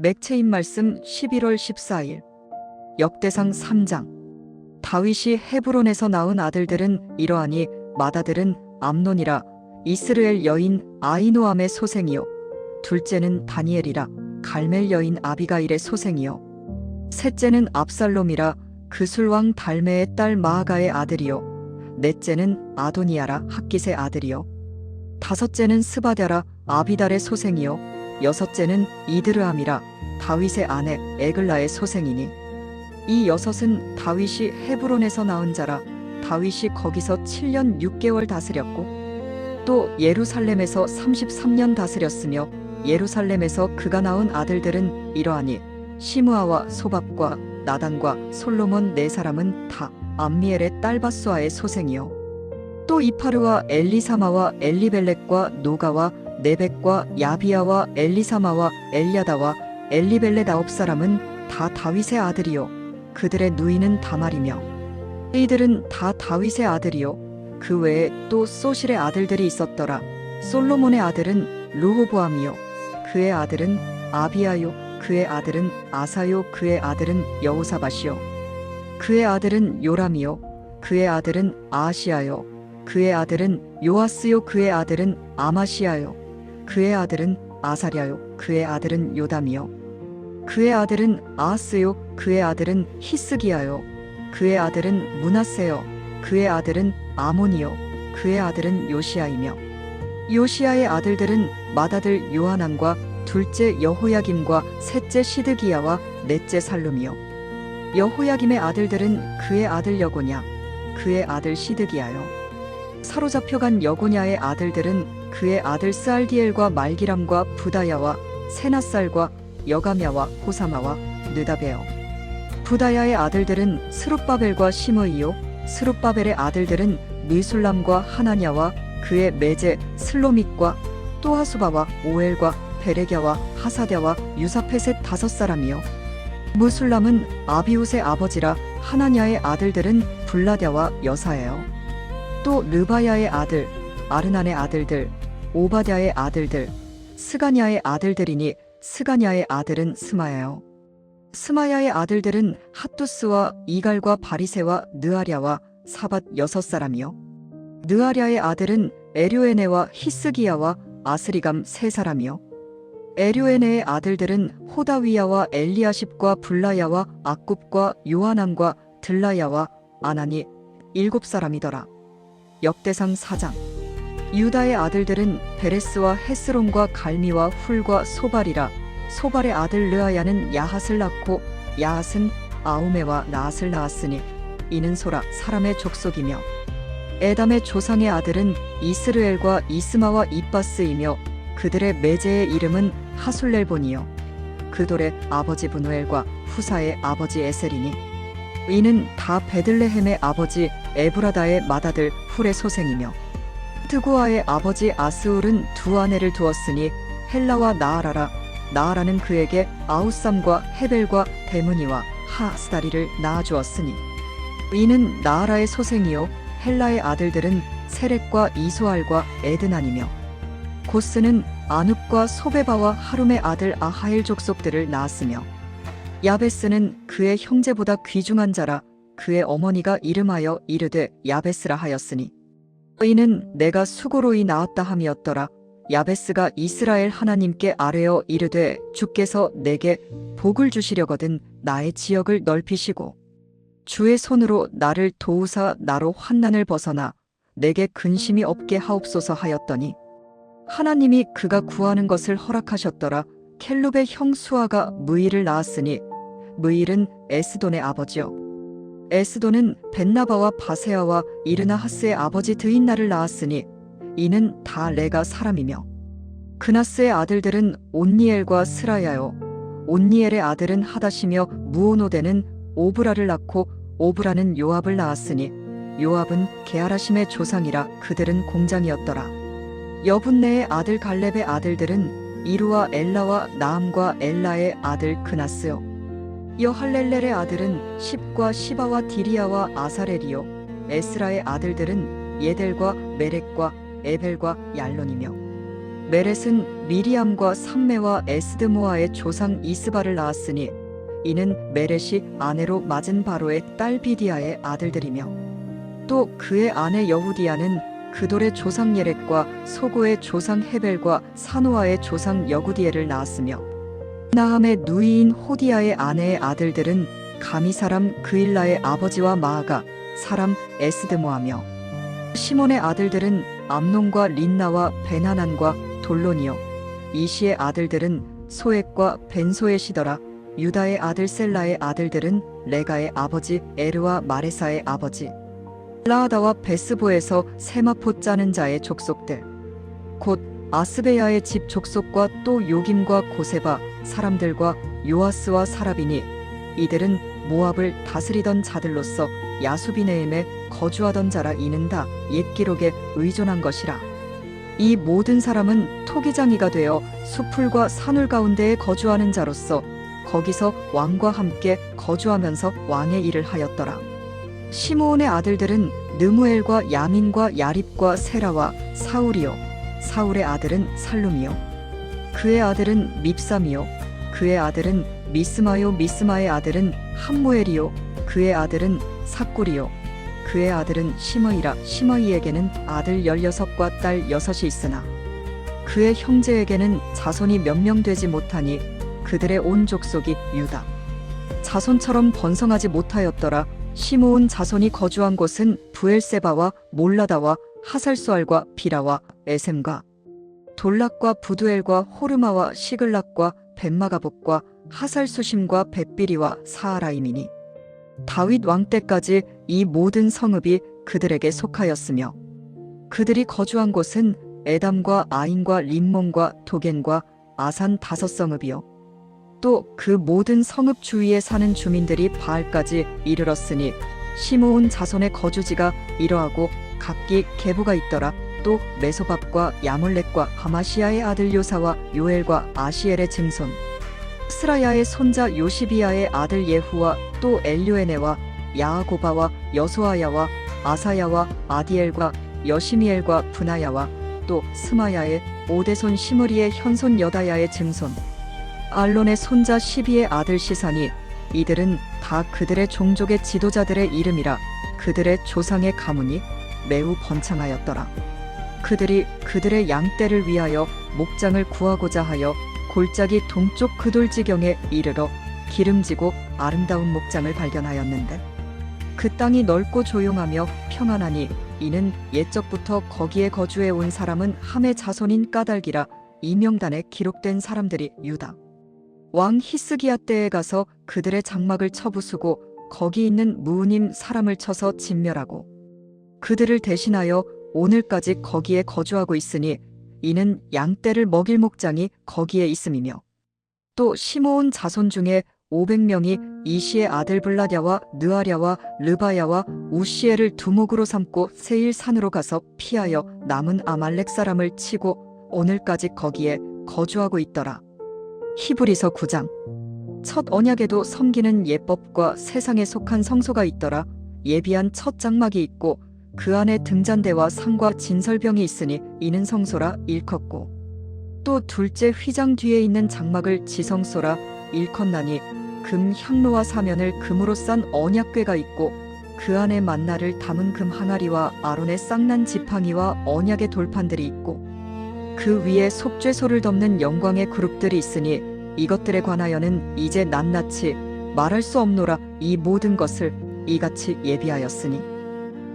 맥체인 말씀 11월 14일. 역대상 3장. 다윗이 헤브론에서 낳은 아들들은 이러하니 맏아들은 암논이라. 이스르엘 여인 아이노암의 소생이요. 둘째는 다니엘이라. 갈멜 여인 아비가일의 소생이요. 셋째는 압살롬이라. 그술왕 달메의 딸 마아가의 아들이요. 넷째는 아도니아라. 학깃의 아들이요. 다섯째는 스바랴라. 아비달의 소생이요 여섯째는 이드르함이라. 다윗의 아내 에글라의 소생이니. 이 여섯은 다윗이 헤브론에서 낳은 자라. 다윗이 거기서 7년 6개월 다스렸고 또 예루살렘에서 33년 다스렸으며 예루살렘에서 그가 낳은 아들들은 이러하니. 시므아와 소밥과 나단과 솔로몬 네 사람은 다 암미엘의 딸 바수아의 소생이요. 또 이파르와 엘리사마와 엘리벨렉과 노가와 네벡과 야비야와 엘리사마와 엘야다와 엘리벨렛 아홉 사람은 다 다윗의 아들이요. 그들의 누이는 다말이며 이들은 다 다윗의 아들이요. 그 외에 또 소실의 아들들이 있었더라. 솔로몬의 아들은 르호보암이요. 그의 아들은 아비야요. 그의 아들은 아사요. 그의 아들은 여호사밧이요. 그의 아들은 요람이요. 그의 아들은 아시아요. 그의 아들은 요아스요. 그의 아들은 아마시아요 그의 아들은 아사랴요 그의 아들은 요담이요. 그의 아들은 아하스요 그의 아들은 히스기야요. 그의 아들은 문하세요 그의 아들은 아몬이요. 그의 아들은 요시아이며. 요시아의 아들들은 맏아들 요하난과 둘째 여호야김과 셋째 시드기야와 넷째 살룸이요. 여호야김의 아들들은 그의 아들 여고냐 그의 아들 시드기야요. 사로잡혀간 여고냐의 아들들은 그의 아들 스알디엘과 말기람과 부다야와 세나살과 여가мя와 호사마와 느다베요. 부다야의 아들들은 스룹바벨과 시므이요. 스룹바벨의 아들들은 미술람과 하나냐와 그의 매제 슬로믹과 또하수바와 오엘과 베레갸와 하사랴와 유사페셋 다섯 사람이요. 무술람은 아비웃의 아버지라 하나냐의 아들들은 블라랴와 여사예요. 또 르바야의 아들, 아르난의 아들들, 오바댜의 아들들, 스가냐의 아들들이니 스가냐의 아들은 스마야요. 스마야의 아들들은 핫두스와 이갈과 바리세와 느아랴와 사밧 여섯 사람이요. 느아랴의 아들은 에료에네와 히스기야와 아스리감 세 사람이요. 에료에네의 아들들은 호다위야와 엘리아십과 블라야와 악굽과 요하남과 들라야와 아나니 일곱 사람이더라. 역대상 사장 유다의 아들들은 베레스와 헤스론과 갈미와 훌과 소발이라 소발의 아들 르아야는 야핫을 낳고 야핫은 아우메와 나앗을 낳았으니 이는 소라 사람의 족속이며 에담의 조상의 아들은 이스르엘과 이스마와 이바스이며 그들의 매제의 이름은 하술렐본이요. 그돌의 아버지 분우엘과 후사의 아버지 에셀이니 이는 다 베들레헴의 아버지 에브라다의 맏아들 훌의 소생이며 트고아의 아버지 아스울은 두 아내를 두었으니 헬라와 나아라라 나아라는 그에게 아우쌈과 헤벨과 데무니와 하스다리를 낳아주었으니 이는 나아라의 소생이요 헬라의 아들들은 세렉과 이소알과 에드난이며 고스는 아눕과 소베바와 하룸의 아들 아하엘 족속들을 낳았으며 야베스는 그의 형제보다 귀중한 자라 그의 어머니가 이름하여 이르되 야베스라 하였으니 이는 내가 수고로이 나왔다 함이었더라. 야베스가 이스라엘 하나님께 아뢰어 이르되 주께서 내게 복을 주시려거든 나의 지역을 넓히시고 주의 손으로 나를 도우사 나로 환난을 벗어나 내게 근심이 없게 하옵소서 하였더니 하나님이 그가 구하는 것을 허락하셨더라. 켈룹의 형 수아가 무일을 낳았으니 무일은 에스돈의 아버지요. 에스돈은 벤나바와 바세아와 이르나하스의 아버지 드인나를 낳았으니 이는 다 레가 사람이며 그나스의 아들들은 온니엘과 스라야요. 온니엘의 아들은 하다시며 무오노데는 오브라를 낳고 오브라는 요압을 낳았으니 요압은 게하라심의 조상이라 그들은 공장이었더라. 여분네의 아들 갈렙의 아들들은 이루와 엘라와 나암과 엘라의 아들 그나스요 여할렐렐의 아들은 십과 시바와 디리아와 아사렐이요. 에스라의 아들들은 예델과 메렉과 에벨과 얄론이며 메렛은 미리암과 삼매와 에스드모아의 조상 이스바를 낳았으니 이는 메렛이 아내로 맞은 바로의 딸 비디아의 아들들이며 또 그의 아내 여후디아는 그돌의 조상 예렛과 소고의 조상 헤벨과 사노아의 조상 여구디엘을 낳았으며 나함의 누이인 호디아의 아내의 아들들은 가미 사람 그일라의 아버지와 마아가 사람 에스드모하며 시몬의 아들들은 암논과 린나와 베나난과 돌론이요 이시의 아들들은 소액과 벤소엣이더라 유다의 아들 셀라의 아들들은 레가의 아버지 에르와 마레사의 아버지 라하다와 베스보에서 세마포 짜는 자의 족속들 곧 아스베야의 집 족속과 또 요김과 고세바 사람들과 요아스와 사라비니 이들은 모압을 다스리던 자들로서 야수비네임에 거주하던 자라 이는다. 옛 기록에 의존한 것이라. 이 모든 사람은 토기장이가 되어 수풀과 산울 가운데에 거주하는 자로서 거기서 왕과 함께 거주하면서 왕의 일을 하였더라. 시므온의 아들들은 느무엘과 야민과 야립과 세라와 사울이요. 사울의 아들은 살룸이요 그의 아들은 밉삼이요. 그의 아들은 미스마요. 미스마의 아들은 함무엘이요. 그의 아들은 삭굴이요. 그의 아들은 시머이라. 시머이에게는 아들 열여섯과 딸 여섯이 있으나 그의 형제에게는 자손이 몇 명 되지 못하니 그들의 온 족속이 유다. 자손처럼 번성하지 못하였더라. 시므온 자손이 거주한 곳은 부엘세바와 몰라다와 하살수알과 비라와 에셈과 돌락과 부두엘과 호르마와 시글락과 벤마가복과 하살수심과 벳비리와 사하라임이니 다윗 왕 때까지 이 모든 성읍이 그들에게 속하였으며 그들이 거주한 곳은 에담과 아인과 림몬과 도겐과 아산 다섯 성읍이요. 또 그 모든 성읍 주위에 사는 주민들이 바알까지 이르렀으니 시므온 자손의 거주지가 이러하고 각기 계부가 있더라 또 메소밥과 야몰렉과 하마시아의 아들 요사와 요엘과 아시엘의 증손 스라야의 손자 요시비아의 아들 예후와 또 엘료에네와 야아고바와 여소아야와 아사야와 아디엘과 여시미엘과 분하야와 또 스마야의 오대손 시므리의 현손 여다야의 증손 알론의 손자 시비의 아들 시산이 이들은 다 그들의 종족의 지도자들의 이름이라 그들의 조상의 가문이 매우 번창하였더라. 그들이 그들의 양떼를 위하여 목장을 구하고자 하여 골짜기 동쪽 그돌지경에 이르러 기름지고 아름다운 목장을 발견하였는데 그 땅이 넓고 조용하며 평안하니 이는 옛적부터 거기에 거주해 온 사람은 함의 자손인 까닭이라 이 명단에 기록된 사람들이 유다. 왕 히스기야 때에 가서 그들의 장막을 쳐부수고 거기 있는 무우님 사람을 쳐서 진멸하고 그들을 대신하여 오늘까지 거기에 거주하고 있으니 이는 양떼를 먹일 목장이 거기에 있음이며 또 시므온 자손 중에 500명이 이시의 아들 블라랴와 느아랴와 르바야와 우시엘을 두목으로 삼고 세일 산으로 가서 피하여 남은 아말렉 사람을 치고 오늘까지 거기에 거주하고 있더라. 히브리서 9장 첫 언약에도 섬기는 예법과 세상에 속한 성소가 있더라. 예비한 첫 장막이 있고 그 안에 등잔대와 상과 진설병이 있으니 이는 성소라 일컫고. 또 둘째 휘장 뒤에 있는 장막을 지성소라 일컫나니 금 향로와 사면을 금으로 싼 언약궤가 있고 그 안에 만나를 담은 금 항아리와 아론의 쌍난 지팡이와 언약의 돌판들이 있고 그 위에 속죄소를 덮는 영광의 그룹들이 있으니 이것들에 관하여는 이제 낱낱이 말할 수 없노라 이 모든 것을 이같이 예비하였으니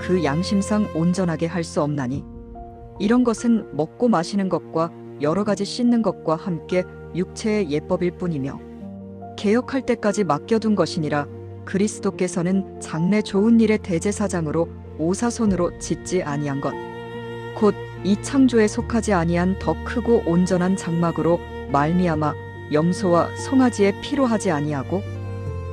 그 양심상 온전하게 할 수 없나니. 이런 것은 먹고 마시는 것과 여러 가지 씻는 것과 함께 육체의 예법일 뿐이며 개혁할 때까지 맡겨둔 것이니라. 그리스도께서는 장래 좋은 일의 대제사장으로 오사손으로 짓지 아니한 것 곧 이 창조에 속하지 아니한 더 크고 온전한 장막으로 말미암아 염소와 송아지의 피로 하지 아니하고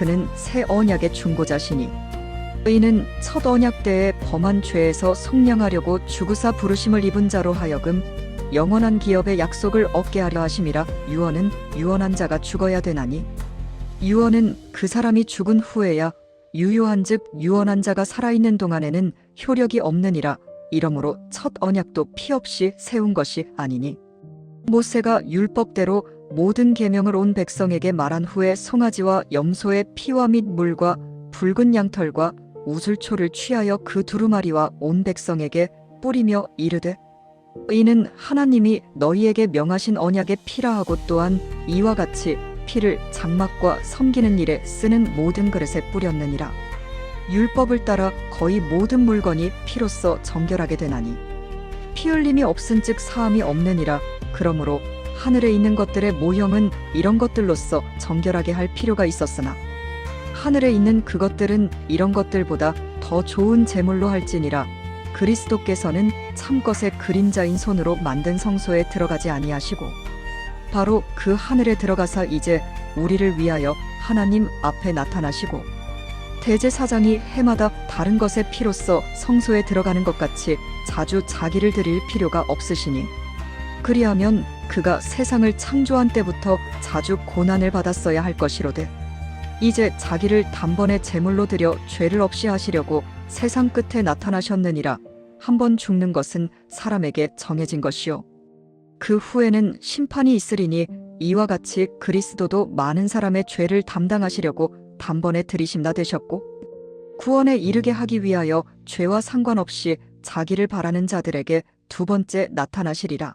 그는 새 언약의 중보자시니 의인은 첫 언약 때에 범한 죄에서 속량하려고 주구사 부르심을 입은 자로 하여금 영원한 기업의 약속을 얻게 하려 하심이라 유언은 유언한 자가 죽어야 되나니 유언은 그 사람이 죽은 후에야 유효한즉 유언한 자가 살아있는 동안에는 효력이 없느니라 이러므로 첫 언약도 피 없이 세운 것이 아니니 모세가 율법대로 모든 계명을 온 백성에게 말한 후에 송아지와 염소의 피와 및 물과 붉은 양털과 우슬초를 취하여 그 두루마리와 온 백성에게 뿌리며 이르되 이는 하나님이 너희에게 명하신 언약의 피라 하고 또한 이와 같이 피를 장막과 섬기는 일에 쓰는 모든 그릇에 뿌렸느니라. 율법을 따라 거의 모든 물건이 피로써 정결하게 되나니. 피 흘림이 없은즉 사함이 없느니라. 그러므로 하늘에 있는 것들의 모형은 이런 것들로서 정결하게 할 필요가 있었으나 하늘에 있는 그것들은 이런 것들보다 더 좋은 제물로 할지니라 그리스도께서는 참것의 그림자인 손으로 만든 성소에 들어가지 아니하시고 바로 그 하늘에 들어가사 이제 우리를 위하여 하나님 앞에 나타나시고 대제사장이 해마다 다른 것의 피로써 성소에 들어가는 것 같이 자주 자기를 드릴 필요가 없으시니 그리하면 그가 세상을 창조한 때부터 자주 고난을 받았어야 할 것이로되 이제 자기를 단번에 제물로 드려 죄를 없이 하시려고 세상 끝에 나타나셨느니라 한 번 죽는 것은 사람에게 정해진 것이요 그 후에는 심판이 있으리니 이와 같이 그리스도도 많은 사람의 죄를 담당하시려고 단번에 들이심나 되셨고 구원에 이르게 하기 위하여 죄와 상관없이 자기를 바라는 자들에게 두 번째 나타나시리라.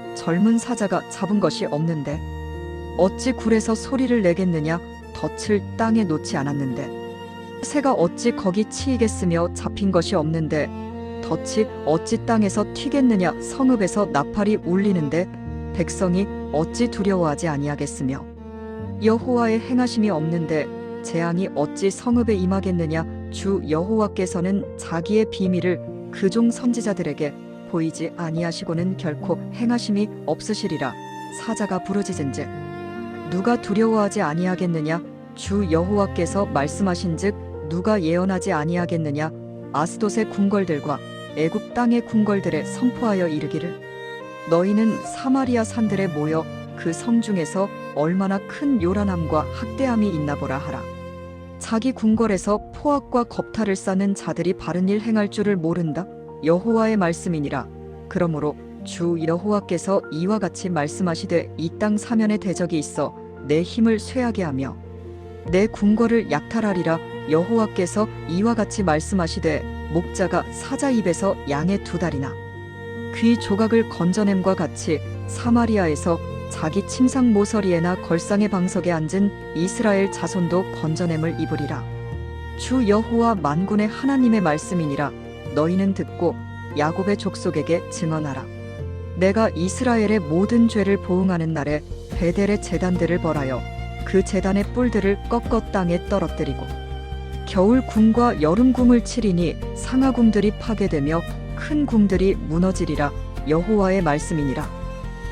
젊은 사자가 잡은 것이 없는데 어찌 굴에서 소리를 내겠느냐? 덫을 땅에 놓지 않았는데 새가 어찌 거기 치이겠으며 잡힌 것이 없는데 덫이 어찌 땅에서 튀겠느냐? 성읍에서 나팔이 울리는데 백성이 어찌 두려워하지 아니하겠으며 여호와의 행하심이 없는데 재앙이 어찌 성읍에 임하겠느냐? 주 여호와께서는 자기의 비밀을 그종 선지자들에게 보이지 아니하시고는 결코 행하심이 없으시리라 사자가 부르짖은즉 누가 두려워하지 아니하겠느냐 주 여호와께서 말씀하신즉 누가 예언하지 아니하겠느냐 아스돗의 궁궐들과 애굽 땅의 궁궐들에 선포하여 이르기를 너희는 사마리아 산들에 모여 그 성 중에서 얼마나 큰 요란함과 학대함이 있나 보라 하라. 자기 궁궐에서 포악과 겁탈을 쌓는 자들이 바른 일 행할 줄을 모른다. 여호와의 말씀이니라. 그러므로 주 여호와께서 이와 같이 말씀하시되 이 땅 사면에 대적이 있어 내 힘을 쇠하게 하며 내 궁궐을 약탈하리라 여호와께서 이와 같이 말씀하시되 목자가 사자 입에서 양의 두 달이나 귀 조각을 건져냄과 같이 사마리아에서 자기 침상 모서리에나 걸상의 방석에 앉은 이스라엘 자손도 건져냄을 입으리라. 주 여호와 만군의 하나님의 말씀이니라. 너희는 듣고 야곱의 족속에게 증언하라. 내가 이스라엘의 모든 죄를 보응하는 날에 베델의 재단들을 벌하여 그 재단의 뿔들을 꺾어 땅에 떨어뜨리고 겨울 궁과 여름 궁을 치리니 상하 궁들이 파괴되며 큰 궁들이 무너지리라 여호와의 말씀이니라.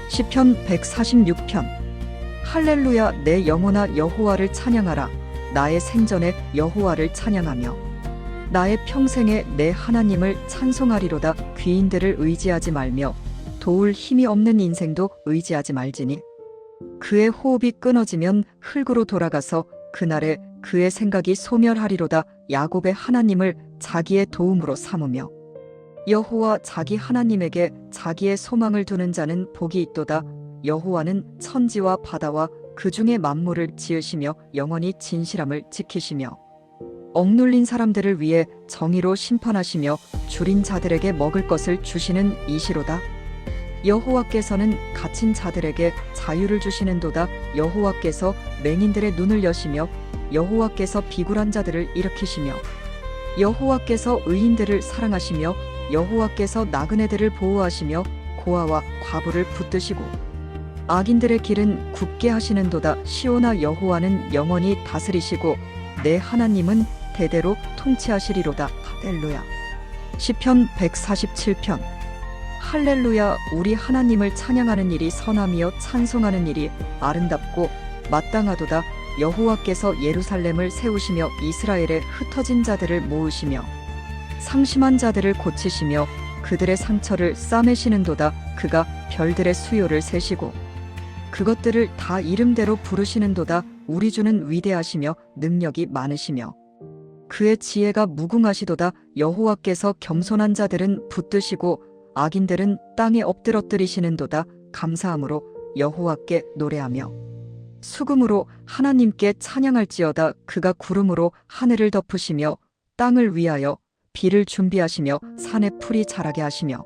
시편 146편 할렐루야 내 영혼아 여호와를 찬양하라 나의 생전에 여호와를 찬양하며 나의 평생에 내 하나님을 찬송하리로다 귀인들을 의지하지 말며 도울 힘이 없는 인생도 의지하지 말지니 그의 호흡이 끊어지면 흙으로 돌아가서 그날에 그의 생각이 소멸하리로다 야곱의 하나님을 자기의 도움으로 삼으며 여호와 자기 하나님에게 자기의 소망을 두는 자는 복이 있도다. 여호와는 천지와 바다와 그 중에 만물을 지으시며 영원히 진실함을 지키시며 억눌린 사람들을 위해 정의로 심판하시며 줄인 자들에게 먹을 것을 주시는 이시로다. 여호와께서는 갇힌 자들에게 자유를 주시는도다. 여호와께서 맹인들의 눈을 여시며 여호와께서 비굴한 자들을 일으키시며 여호와께서 의인들을 사랑하시며 여호와께서 나그네들을 보호하시며 고아와 과부를 붙드시고 악인들의 길은 굳게 하시는도다. 시오나 여호와는 영원히 다스리시고 내 하나님은 대대로 통치하시리로다. 할렐루야. 시편 147편 할렐루야 우리 하나님을 찬양하는 일이 선함이여 찬송하는 일이 아름답고 마땅하도다. 여호와께서 예루살렘을 세우시며 이스라엘의 흩어진 자들을 모으시며 상심한 자들을 고치시며 그들의 상처를 싸매시는도다. 그가 별들의 수요를 세시고 그것들을 다 이름대로 부르시는도다. 우리 주는 위대하시며 능력이 많으시며 그의 지혜가 무궁하시도다. 여호와께서 겸손한 자들은 붙드시고 악인들은 땅에 엎드러뜨리시는도다. 감사함으로 여호와께 노래하며 수금으로 하나님께 찬양할지어다. 그가 구름으로 하늘을 덮으시며 땅을 위하여 비를 준비하시며 산에 풀이 자라게 하시며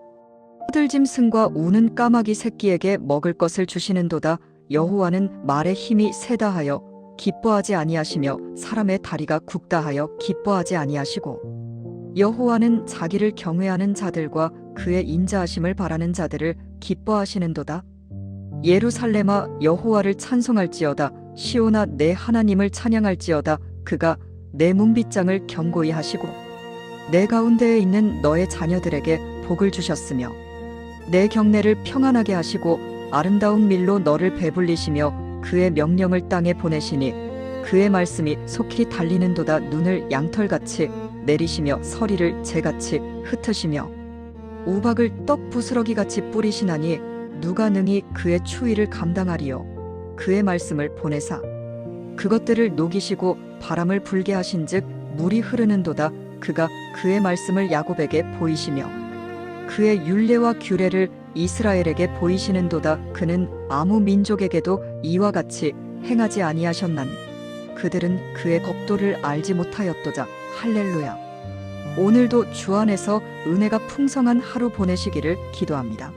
호들짐승과 우는 까마귀 새끼에게 먹을 것을 주시는도다. 여호와는 말의 힘이 세다 하여 기뻐하지 아니하시며 사람의 다리가 굵다 하여 기뻐하지 아니하시고 여호와는 자기를 경외하는 자들과 그의 인자하심을 바라는 자들을 기뻐하시는도다. 예루살렘아 여호와를 찬송할지어다. 시온아 내 하나님을 찬양할지어다. 그가 내 문빗장을 견고히 하시고 내 가운데에 있는 너의 자녀들에게 복을 주셨으며 내 경내를 평안하게 하시고 아름다운 밀로 너를 배불리시며 그의 명령을 땅에 보내시니 그의 말씀이 속히 달리는도다 눈을 양털같이 내리시며 서리를 재같이 흩으시며 우박을 떡 부스러기 같이 뿌리시나니 누가 능히 그의 추위를 감당하리요? 그의 말씀을 보내사. 그것들을 녹이시고 바람을 불게 하신즉 물이 흐르는도다 그가 그의 말씀을 야곱에게 보이시며 그의 율례와 규례를 이스라엘에게 보이시는도다 그는 아무 민족에게도 이와 같이 행하지 아니하셨나니 그들은 그의 법도를 알지 못하였도자 할렐루야 오늘도 주 안에서 은혜가 풍성한 하루 보내시기를 기도합니다.